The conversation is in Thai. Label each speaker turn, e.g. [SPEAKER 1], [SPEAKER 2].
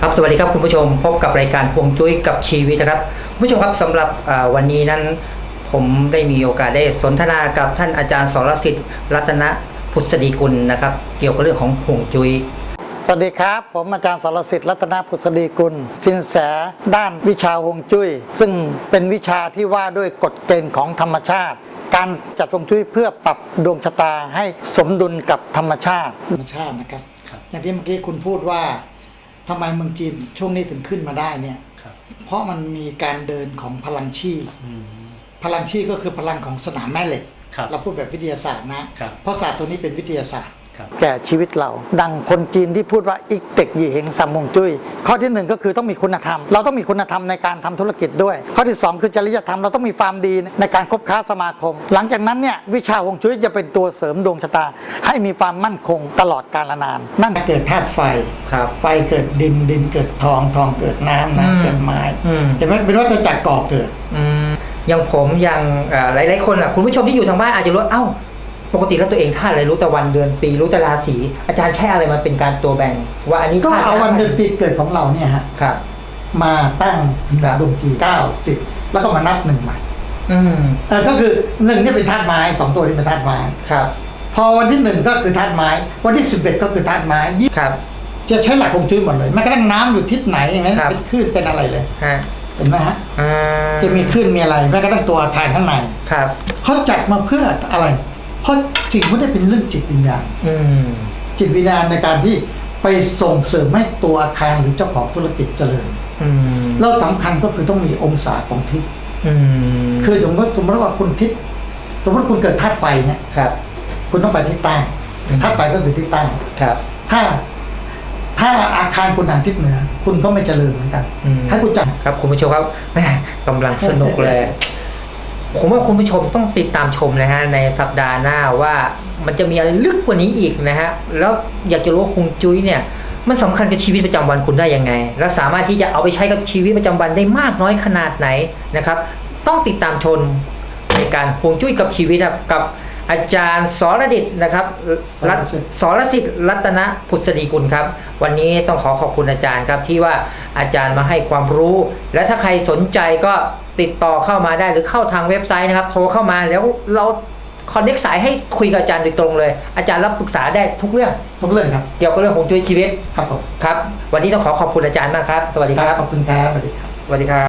[SPEAKER 1] ครับสวัสดีครับคุณผู้ชมพบกับรายการพวงจุ้ยกับชีวิตนะครับคุณผู้ชมครับสำหรับอ่าวันนี้นั้น ผมได้มีโอกาสได้สนทนากับท่านอาจารย์สรสิทธิ์รัตนพุทธดีกุลนะครับ เกี่ยวกับเรื่องของพวงจุ้ย
[SPEAKER 2] สวัสดีครับ ผมอาจารย์สรสิทธิ์รัตนพุทธดีกุลสินแสด้านวิชาฮวงจุ้ยซึ่งเป็นวิชาที่ว่าด้วยกฎเกณฑ์ของธรรมชาติ การจัดฮวงจุ้ยเพื่อปรับดวงชะตาให้สมดุลกับธรรมชาติธรรมชาตินะครับอย่างที่เมื่อกี้คุณพูดว่า ทำไมเมืองจีนช่วงนี้ถึงขึ้นมาได้เนี่ยเพราะมันมีการเดินของพลังชีพลังชีก็คือพลังของสนามแม่เหล็ก
[SPEAKER 3] ครับ
[SPEAKER 2] เราพูดแบบวิทยาศาสตร์นะ
[SPEAKER 3] ครับ
[SPEAKER 2] เพราะศาสตร์ตัวนี้เป็นวิทยาศาสตร์
[SPEAKER 3] ครับ
[SPEAKER 2] แก่ชีวิตเรา ดังคนจีนที่พูดว่าอีกเต็กหยี่เหงซัมมงจุ้ยข้อที่หนึ่งก็คือต้องมีคุณธรรม เราต้องมีคุณธรรมในการทำธุรกิจด้วย ข้อที่สองคือจริยธรรมเราต้องมีความดีในการคบค้าสมาคม หลังจากนั้นเนี่ยวิชาฮวงจุ้ยจะเป็นตัวเสริมดวงชะตา ให้มีความมั่นคงตลอดกาลนาน นั่นเกิดธาตุไฟ
[SPEAKER 1] ครับ
[SPEAKER 2] ไฟเกิดดินดินเกิดทองทองเกิดน้ำ
[SPEAKER 1] อืม
[SPEAKER 2] น้ำเกิดไม้
[SPEAKER 1] อืม
[SPEAKER 2] เห็นไหมเป็นวัฏจักรก่อเกิด
[SPEAKER 1] อืมอย่างผมอย่างอ่าหลายๆคนอะคุณผู้ชมที่อยู่ทางบ้านอาจจะรู้ว่าเอ้า ปกติแล้วตัวเองท่าตุอะไรรู้แต่วันเดือนปีรู้แต่ราศีอาจารย์ใช้อะไรมาเป็นการตัวแบ่ง ว่าอันนี้
[SPEAKER 2] ก็
[SPEAKER 1] ธตุ
[SPEAKER 2] เอาวันเดือนปีเกิดของเราเนี่ยฮะ
[SPEAKER 1] ครับ
[SPEAKER 2] มาตั้ง
[SPEAKER 1] ครับ
[SPEAKER 2] ดวงจีเก้าสิบแล้วก็มานับหนึ่งใหม่
[SPEAKER 1] อืม
[SPEAKER 2] เออก็คือหนึ่งเนี่ยเป็นธาตุไม้สองตัวนี้เป็นธาตุไม้
[SPEAKER 1] ครับ
[SPEAKER 2] พอวันที่หนึ่งก็คือธาตุไม้ วันที่สิบเอ็ดก็คือธาตุไม้ยี่
[SPEAKER 1] ครับ
[SPEAKER 2] จะใช้หลักฮวงจุ้ยหมดเลยแม้กระทั่งน้ำอยู่ทิศไหนอย่างนั้น
[SPEAKER 1] ครับ
[SPEAKER 2] เป็นคลื่นเป็นอะไรเลย
[SPEAKER 1] ฮะ
[SPEAKER 2] เห็นไหมฮะ
[SPEAKER 1] อ่า
[SPEAKER 2] จะมีคลื่นมีอะไรแม้กระทั่งตัวอาคารข้างใน
[SPEAKER 1] ครับ
[SPEAKER 2] เขาจัดมาเพื่ออะไร เพราะสิ่งพวกนี้เป็นเรื่องจิตวิญญาณ
[SPEAKER 1] อืม
[SPEAKER 2] จิตวิญญาณในการที่ไปส่งเสริมให้ตัวอาคารหรือเจ้าของธุรกิจเจริญ
[SPEAKER 1] อืม
[SPEAKER 2] แล้วสำคัญก็คือต้องมีองศาของทิศ
[SPEAKER 1] อืม
[SPEAKER 2] คือสมมติสมมติว่าคุณทิศสมมติคุณเกิดธาตุไฟเนี่ย
[SPEAKER 1] ครับ
[SPEAKER 2] คุณต้องไปทิศใต้
[SPEAKER 1] อืม
[SPEAKER 2] ธาตุไฟก็คือทิศใต้
[SPEAKER 1] ครับ
[SPEAKER 2] ถ้าถ้าอาคารคุณหันทิศเหนือ คุณก็ไม่เจริญเหมือนกัน
[SPEAKER 1] อืม
[SPEAKER 2] ให้คุณจัด
[SPEAKER 1] ครับคุณผู้ชมครับแม่กำลังสนุกเลย ผมว่าคุณผู้ชมต้องติดตามชมนะฮะในสัปดาห์หน้าว่ามันจะมีอะไรลึกกว่านี้อีกนะฮะแล้วอยากจะรู้ว่าคงจุ้ยเนี่ยมันสำคัญกับชีวิตประจำวันคุณได้ยังไง และสามารถที่จะเอาไปใช้กับชีวิตประจำวันได้มากน้อยขนาดไหนนะครับ ต้องติดตามชมในการพวงจุ้ยกับชีวิตกับ อาจารย์สรดิตนะครับรัตสรสิทธิ์รัตนพุทธดีกุลครับ วันนี้ต้องขอขอบคุณอาจารย์ครับที่ว่าอาจารย์มาให้ความรู้ และถ้าใครสนใจก็ติดต่อเข้ามาได้หรือเข้าทางเว็บไซต์นะครับ โทรเข้ามาแล้วเราคอนเน็กสายให้คุยกับอาจารย์โดยตรงเลย อาจารย์รับปรึกษาได้ทุกเรื่อง
[SPEAKER 2] ทุกเรื่องครับ
[SPEAKER 1] เกี่ยวกับเรื่องของช่วยชีวิต
[SPEAKER 2] ครับผม
[SPEAKER 1] ครับ วันนี้ต้องขอขอบคุณอาจารย์มากครับ สวัสดีครับ
[SPEAKER 2] ขอบคุณครับสวัสดีครับ
[SPEAKER 1] สวัสดีครับ